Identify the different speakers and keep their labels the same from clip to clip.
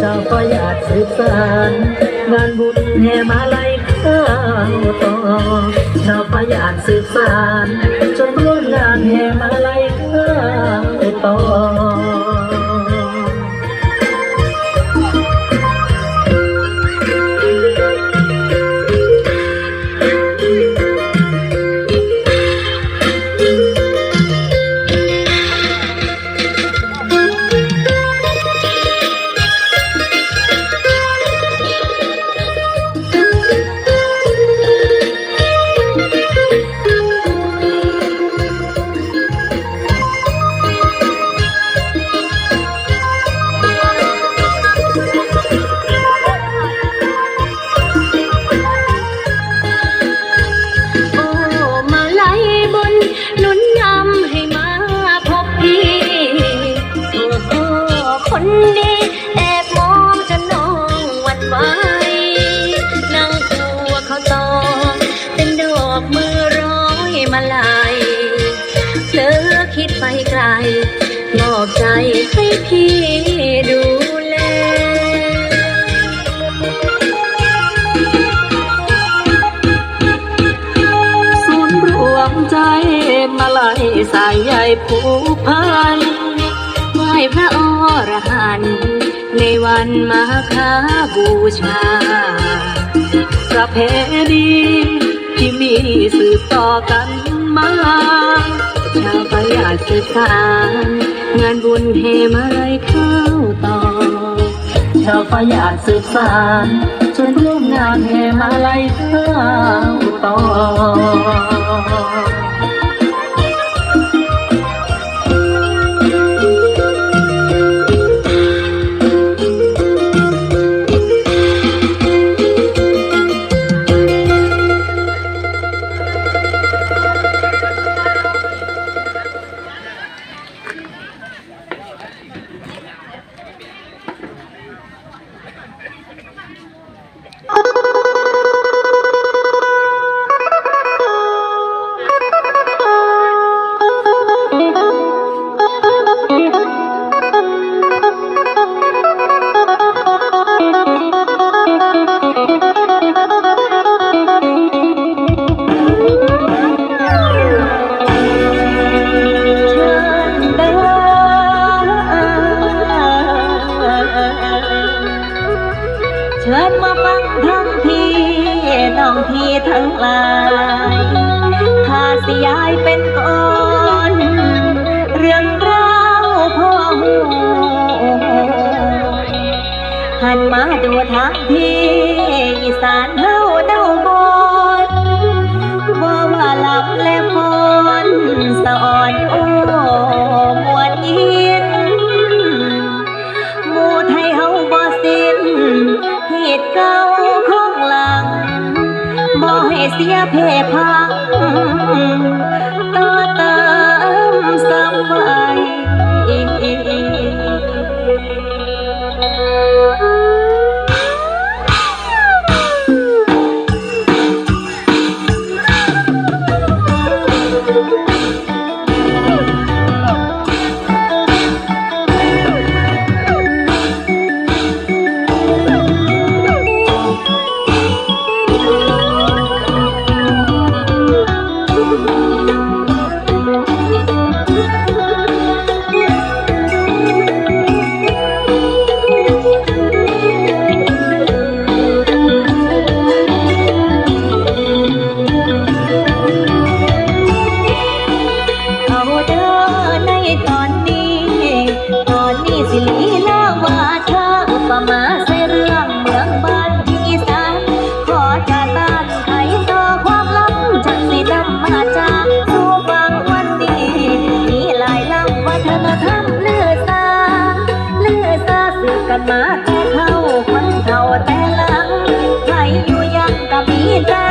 Speaker 1: ชาวประหยัดสืบสาน งานบุญแห่มาลัยข้าวต่อชาวประหยัดสืบสาน จนร่วมงานแห่มาลัยข้าวต่อ
Speaker 2: ง คนดีแอบมองจนน้องหวั่นไหวนั่งตัวเขาตองเป็นดอกมือร้อยมาลายเผลอคิดไปไกลมอบใจให้พี่ดูแล
Speaker 1: ศูนย์รวมใจมาลายสายใยผู วันมาค้าบูชา ประเพณีที่มีสืบต่อกันมา ชาวประหยัดศึกษางานบุญเฮมาลัยเข้าต่อ ชาวประหยัดสืบสานจนร่วมงานแห่มาลัยข้าต่อา
Speaker 2: ยเป็นก่อน เรื่องราวพ่อหูหันมาดูทางพี่อีสานเฮาเดาบนว่ว่าลำและพรสะอ่อนโอ้มวนยินหมู่ไทยเฮาบ่สิ้นเหตุเก่าของหลังบ่ให้เสียเพพัง มาแต่เข้าคนเท่าแต่หลังใครอยู่ยังก็มีแต่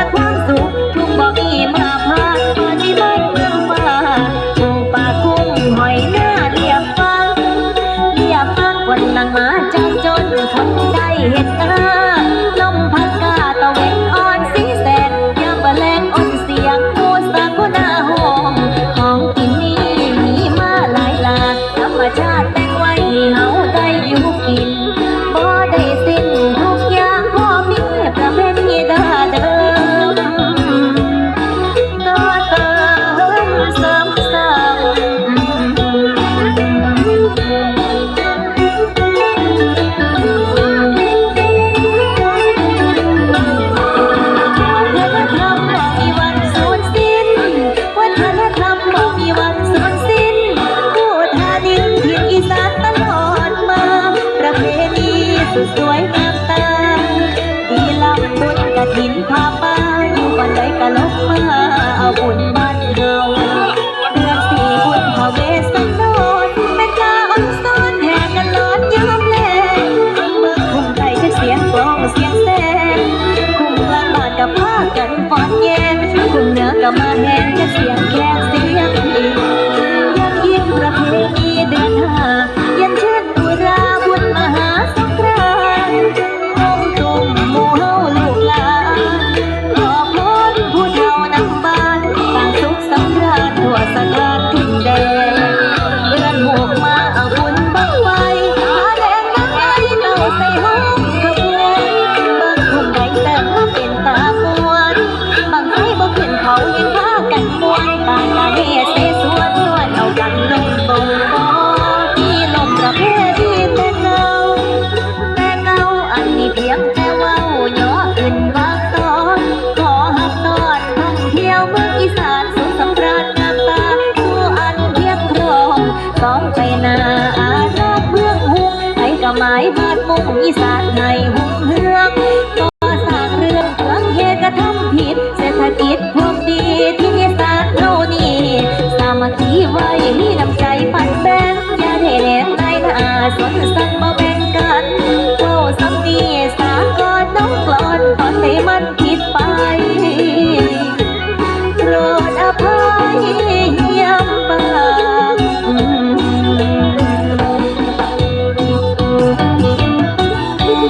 Speaker 2: บุญบ้านเฮาเดือนสี่บุญพระเวสสันดรแม่กาอ่อนซ้อนแห่กันล้อนยามแลงเมืองคุ้มไทยจะเสียงกลองเสียงแสนคุ้มกลางบาทกับผ้ากันฟ้อนแยงคุ้มเหนือกับมาแหงจะเสียงาดมุ่งอีสานให้หุ่งเฮืองก็สร้างเรื่องเมืองเหตุกระทำผิด เศรษฐกิจพวกดีที่อีสานเท่านี้สามัคคีไว้มีน้ำใจปันแบ่งอย่าเทแนนในหน้าสนสัง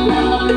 Speaker 2: love.